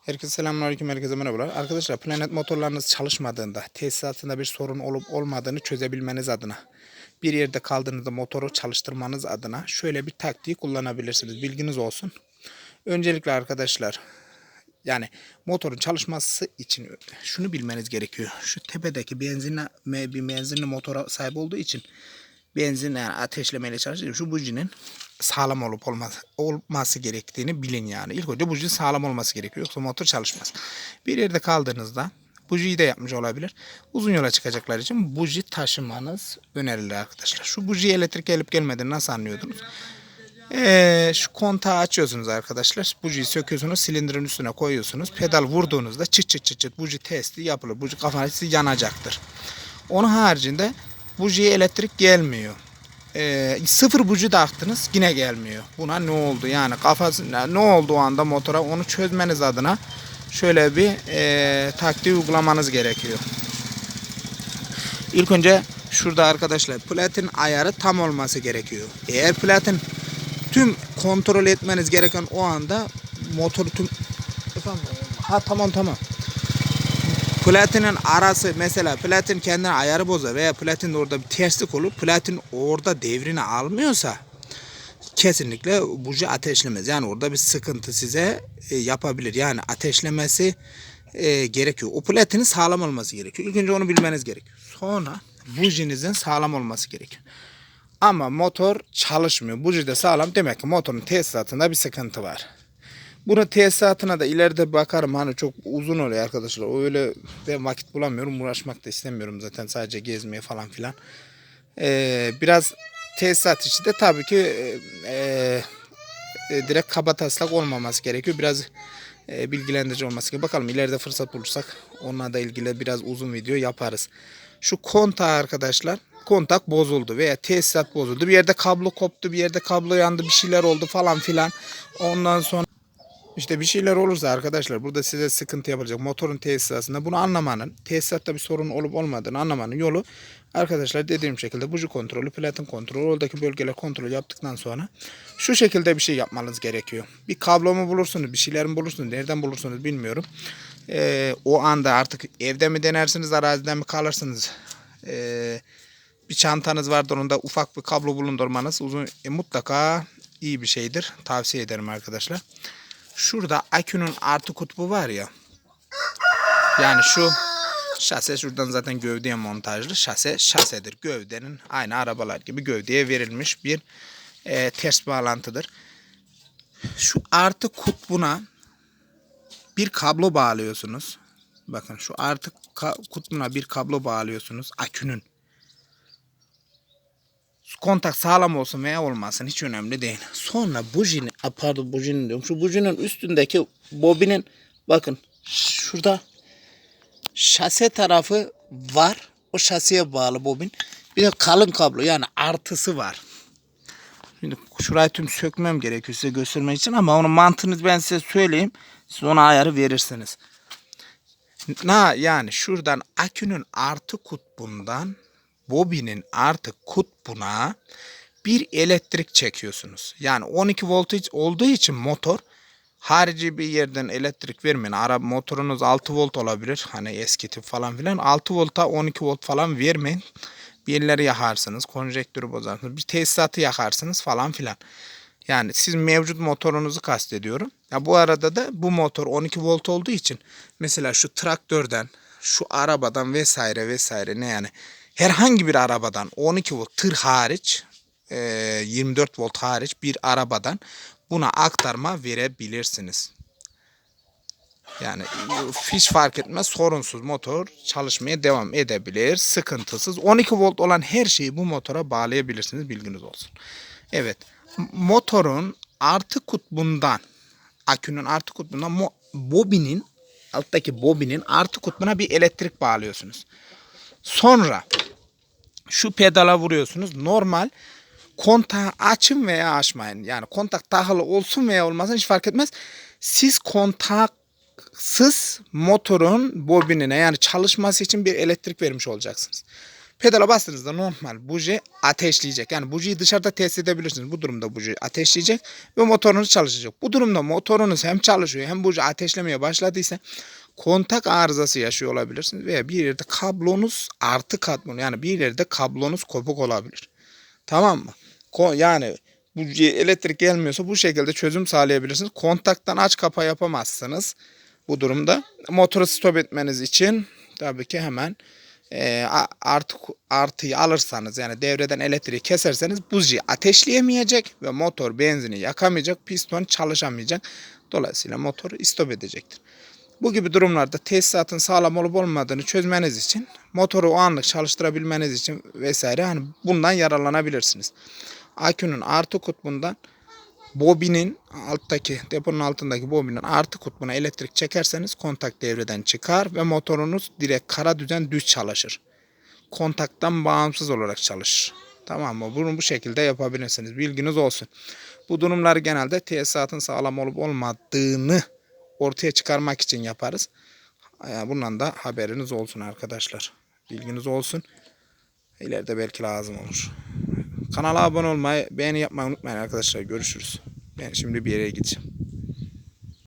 Herkese selamünaleyküm, herkese merhabalar. Arkadaşlar planet motorlarınız çalışmadığında, tesisatında bir sorun olup olmadığını çözebilmeniz adına, bir yerde kaldığınızda motoru çalıştırmanız adına şöyle bir taktiği kullanabilirsiniz. Bilginiz olsun. Öncelikle arkadaşlar, yani motorun çalışması için şunu bilmeniz gerekiyor. Şu tepedeki benzinle bir benzinli motora sahip olduğu için benzin yani ateşlemeyle çalışıyor. Şu bujinin sağlam olup olmaz, olması gerektiğini bilin yani. İlk önce buji sağlam olması gerekiyor. Yoksa motor çalışmaz. Bir yerde kaldığınızda bujiyi de yapmış olabilir. Uzun yola çıkacaklar için buji taşımanız önerilir arkadaşlar. Şu bujiye elektrik gelip gelmediğini nasıl anlıyordunuz? Ee, şu kontağı açıyorsunuz arkadaşlar. Bujiyi söküyorsunuz. Silindirin üstüne koyuyorsunuz. Pedal vurduğunuzda çıt çıt çıt çıt buji testi yapılır. Buji kafanızı yanacaktır. Onun haricinde bujiye elektrik gelmiyor. Ee, sıfır buji taktınız yine gelmiyor. Buna ne oldu yani kafası ne oldu o anda motora onu çözmeniz adına şöyle bir e, taktiği uygulamanız gerekiyor. İlk önce şurada arkadaşlar platin ayarı tam olması gerekiyor. Eğer platin tüm kontrol etmeniz gereken o anda motoru tüm efendim ha tamam tamam platinin arası mesela platin kendine ayarı bozar veya platin orada bir terslik olur. Platin orada devrini almıyorsa kesinlikle buji ateşlemez. Yani orada bir sıkıntı size e, yapabilir. Yani ateşlemesi e, gerekiyor. O platinin sağlam olması gerekiyor. İlk önce onu bilmeniz gerekiyor. Sonra bujinizin sağlam olması gerekiyor. Ama motor çalışmıyor. Buji de sağlam demek ki motorun tesisatında bir sıkıntı var. Bunu tesisatına da ileride bakarım hani çok uzun oluyor arkadaşlar. Öyle ben vakit bulamıyorum. Uğraşmak da istemiyorum zaten sadece gezmeye falan filan. Ee, biraz tesisat içi de tabii ki e, e, direkt kaba taslak olmaması gerekiyor. Biraz e, bilgilendirici olması gerekiyor. Bakalım ileride fırsat bulursak onunla da ilgili biraz uzun video yaparız. Şu kontağı arkadaşlar kontak bozuldu veya tesisat bozuldu. Bir yerde kablo koptu, bir yerde kablo yandı, bir şeyler oldu falan filan. Ondan sonra işte bir şeyler olursa arkadaşlar burada size sıkıntı yapacak motorun tesisatında bunu anlamanın tesisatta bir sorun olup olmadığını anlamanın yolu arkadaşlar dediğim şekilde buji kontrolü platin kontrolü oradaki bölgeler kontrol yaptıktan sonra şu şekilde bir şey yapmanız gerekiyor. Bir kablo mu bulursunuz bir şeyler mi bulursunuz nereden bulursunuz bilmiyorum. Ee, o anda artık evde mi denersiniz arazide mi kalırsınız ee, bir çantanız vardır onda ufak bir kablo bulundurmanız uzun e, mutlaka iyi bir şeydir tavsiye ederim arkadaşlar şurada akünün artı kutbu var ya. Yani şu şase şuradan zaten gövdeye montajlı. Şase şasedir. Gövdenin aynı arabalar gibi gövdeye verilmiş bir e, ters bağlantıdır. Şu artı kutbuna bir kablo bağlıyorsunuz. Bakın şu artı kutbuna bir kablo bağlıyorsunuz. Akünün. Kontak sağlam olsun veya olmasın hiç önemli değil. Sonra bujinin, pardon bujinin diyorum. Şu bujinin üstündeki bobinin bakın şurada şase tarafı var. O şasiye bağlı bobin. Bir de kalın kablo yani artısı var. Şimdi şurayı tüm sökmem gerekiyor size göstermek için ama onun mantığını ben size söyleyeyim. Siz ona ayarı verirsiniz. Na yani şuradan akünün artı kutbundan bobinin artık kutbuna bir elektrik çekiyorsunuz. Yani 12 voltaj olduğu için motor harici bir yerden elektrik vermeyin. Araba motorunuz 6 volt olabilir. Hani eski tip falan filan. 6 volta 12 volt falan vermeyin. Bir yerleri yakarsınız. Konjektörü bozarsınız. Bir tesisatı yakarsınız falan filan. Yani siz mevcut motorunuzu kastediyorum. Ya bu arada da bu motor 12 volt olduğu için mesela şu traktörden, şu arabadan vesaire vesaire ne yani herhangi bir arabadan 12 volt tır hariç 24 volt hariç bir arabadan buna aktarma verebilirsiniz. Yani hiç fark etmez sorunsuz motor çalışmaya devam edebilir sıkıntısız 12 volt olan her şeyi bu motora bağlayabilirsiniz bilginiz olsun. Evet motorun artı kutbundan akünün artı kutbundan bobinin alttaki bobinin artı kutbuna bir elektrik bağlıyorsunuz. Sonra şu pedala vuruyorsunuz. Normal kontağı açın veya açmayın. Yani kontak takılı olsun veya olmasın hiç fark etmez. Siz kontaksız motorun bobinine yani çalışması için bir elektrik vermiş olacaksınız. Pedala bastığınızda normal buji ateşleyecek. Yani bujiyi dışarıda test edebilirsiniz. Bu durumda buji ateşleyecek ve motorunuz çalışacak. Bu durumda motorunuz hem çalışıyor hem buji ateşlemeye başladıysa kontak arızası yaşıyor olabilirsiniz veya bir yerde kablonuz artı katman yani bir yerde kablonuz kopuk olabilir. Tamam mı? Ko- yani bu elektrik gelmiyorsa bu şekilde çözüm sağlayabilirsiniz. Kontaktan aç kapa yapamazsınız. Bu durumda motoru stop etmeniz için tabii ki hemen e, artı artıyı alırsanız yani devreden elektriği keserseniz buji ateşleyemeyecek ve motor benzini yakamayacak, piston çalışamayacak. Dolayısıyla motor stop edecektir. Bu gibi durumlarda tesisatın sağlam olup olmadığını çözmeniz için motoru o anlık çalıştırabilmeniz için vesaire hani bundan yararlanabilirsiniz. Akünün artı kutbundan bobinin alttaki deponun altındaki bobinin artı kutbuna elektrik çekerseniz kontak devreden çıkar ve motorunuz direkt kara düzen düz çalışır. Kontaktan bağımsız olarak çalışır. Tamam mı? Bunu bu şekilde yapabilirsiniz. Bilginiz olsun. Bu durumları genelde tesisatın sağlam olup olmadığını ortaya çıkarmak için yaparız. Bundan da haberiniz olsun arkadaşlar. Bilginiz olsun. İleride belki lazım olur. Kanala abone olmayı, beğeni yapmayı unutmayın arkadaşlar. Görüşürüz. Ben şimdi bir yere gideceğim.